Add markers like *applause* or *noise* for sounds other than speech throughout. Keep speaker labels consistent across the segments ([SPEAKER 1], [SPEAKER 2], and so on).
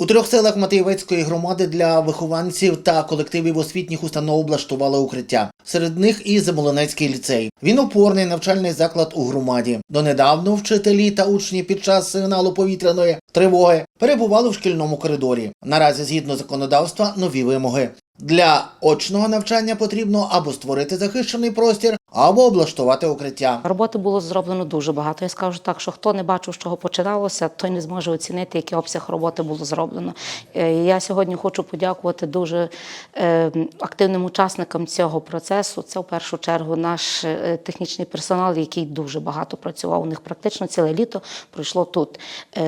[SPEAKER 1] У трьох селах Матеєвецької громади для вихованців та колективів освітніх установ облаштували укриття. Серед них і Замолонецький ліцей. Він опорний навчальний заклад у громаді. Донедавно вчителі та учні під час сигналу повітряної тривоги перебували в шкільному коридорі. Наразі, згідно законодавства, нові вимоги. Для очного навчання потрібно або створити захищений простір, або облаштувати укриття.
[SPEAKER 2] Роботи було зроблено дуже багато. Я скажу так, що хто не бачив, з чого починалося, той не зможе оцінити, який обсяг роботи було зроблено. Е, Я сьогодні хочу подякувати дуже е, активним учасникам цього процесу. Це в першу чергу наш е, технічний персонал, який дуже багато працював. У них практично ціле літо пройшло тут.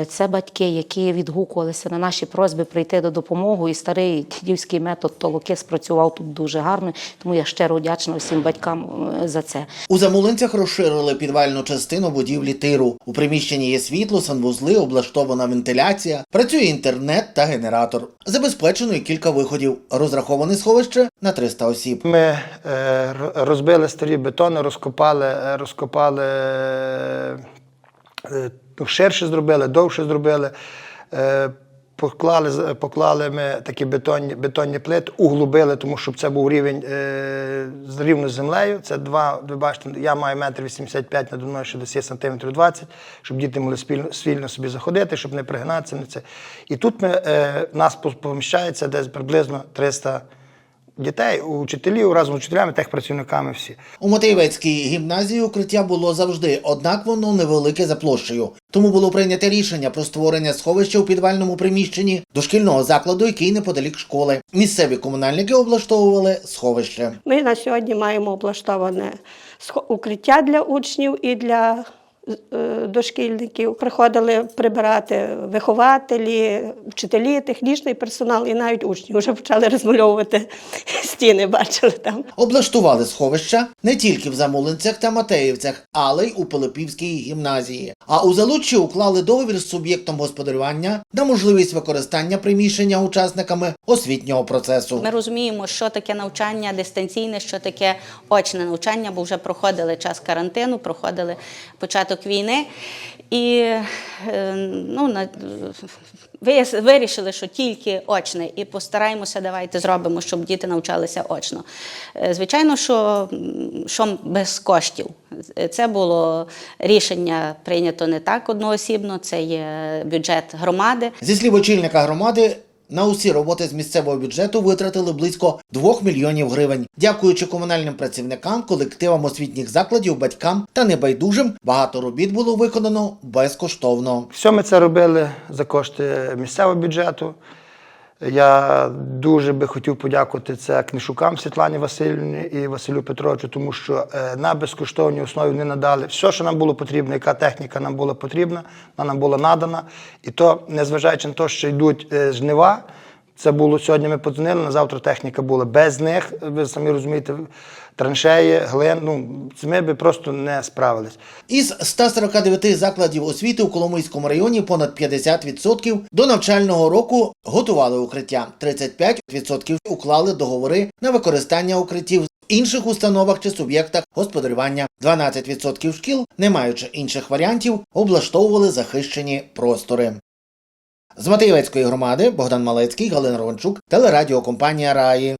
[SPEAKER 2] Це батьки, які відгукувалися на наші просьби прийти до допомоги. І старий дідівський метод толоки спрацював тут дуже гарно. Тому я щиро вдячна всім батькам за це.
[SPEAKER 1] У Замулинцях розширили підвальну частину будівлі тиру. У приміщенні є світло, санвузли, облаштована вентиляція, працює інтернет та генератор. Забезпечено і кілька виходів. Розраховане сховище на 300 осіб.
[SPEAKER 3] Ми е, розбили старі бетони, розкопали, е, розкопали е, е, ну, ширше зробили, довше зробили. Е, Поклали, поклали ми такі бетонні, бетонні плити, углубили, тому щоб це був рівень е, рівно з землею. Це два, ви бачите, я маю метр 85 над мною, що десь є сантиметрів 20, щоб діти могли спільно, спільно собі заходити, щоб не пригинатися. Не це. І тут ми, е, нас поміщається десь приблизно 300 дітей, учителів разом з учителями, техпрацівниками всі.
[SPEAKER 1] У Матеєвецькій гімназії укриття було завжди, однак воно невелике за площею. Тому було прийнято рішення про створення сховища у підвальному приміщенні дошкільного закладу, який неподалік школи. Місцеві комунальники облаштовували сховище.
[SPEAKER 4] Ми на сьогодні маємо облаштоване укриття для учнів і для дошкільників. Приходили прибирати вихователі, вчителі, технічний персонал і навіть учні вже почали розмальовувати *laughs* стіни, бачили там.
[SPEAKER 1] Облаштували сховища не тільки в Замулинцях та Матеївцях, але й у Пилипівській гімназії. А у Залуччі уклали договір з суб'єктом господарювання на можливість використання приміщення учасниками освітнього процесу.
[SPEAKER 5] Ми розуміємо, що таке навчання дистанційне, що таке очне навчання, бо вже проходили час карантину, проходили початок війни. І е, ну, вирішили, що тільки очне, і постараємося, давайте зробимо, щоб діти навчалися очно. Е, Звичайно, що, що без коштів. Це було рішення прийнято не так одноосібно, це є бюджет громади.
[SPEAKER 1] Зі слів очільника громади, на усі роботи з місцевого бюджету витратили близько 2 мільйонів гривень. Дякуючи комунальним працівникам, колективам освітніх закладів, батькам та небайдужим, багато робіт було виконано безкоштовно.
[SPEAKER 3] Все ми це робили за кошти місцевого бюджету. Я дуже би хотів подякувати це книжукам Світлані Васильівні і Василю Петровичу, тому що е, на безкоштовній основі вони надали все, що нам було потрібно, яка техніка нам була потрібна, вона нам була надана. І то, незважаючи на те, що йдуть е, жнива, це було сьогодні. Ми подзвонили, на завтра техніка була без них. Ви самі розумієте, траншеї, глин. Ну ми би просто не справились.
[SPEAKER 1] Із 149 закладів освіти у Коломийському районі понад 50% до навчального року готували укриття. 35% уклали договори на використання укриттів інших установах чи суб'єктах господарювання. 12% шкіл, не маючи інших варіантів, облаштовували захищені простори. З Матиєвецької громади Богдан Малецький, Галина Романчук, телерадіокомпанія Раї.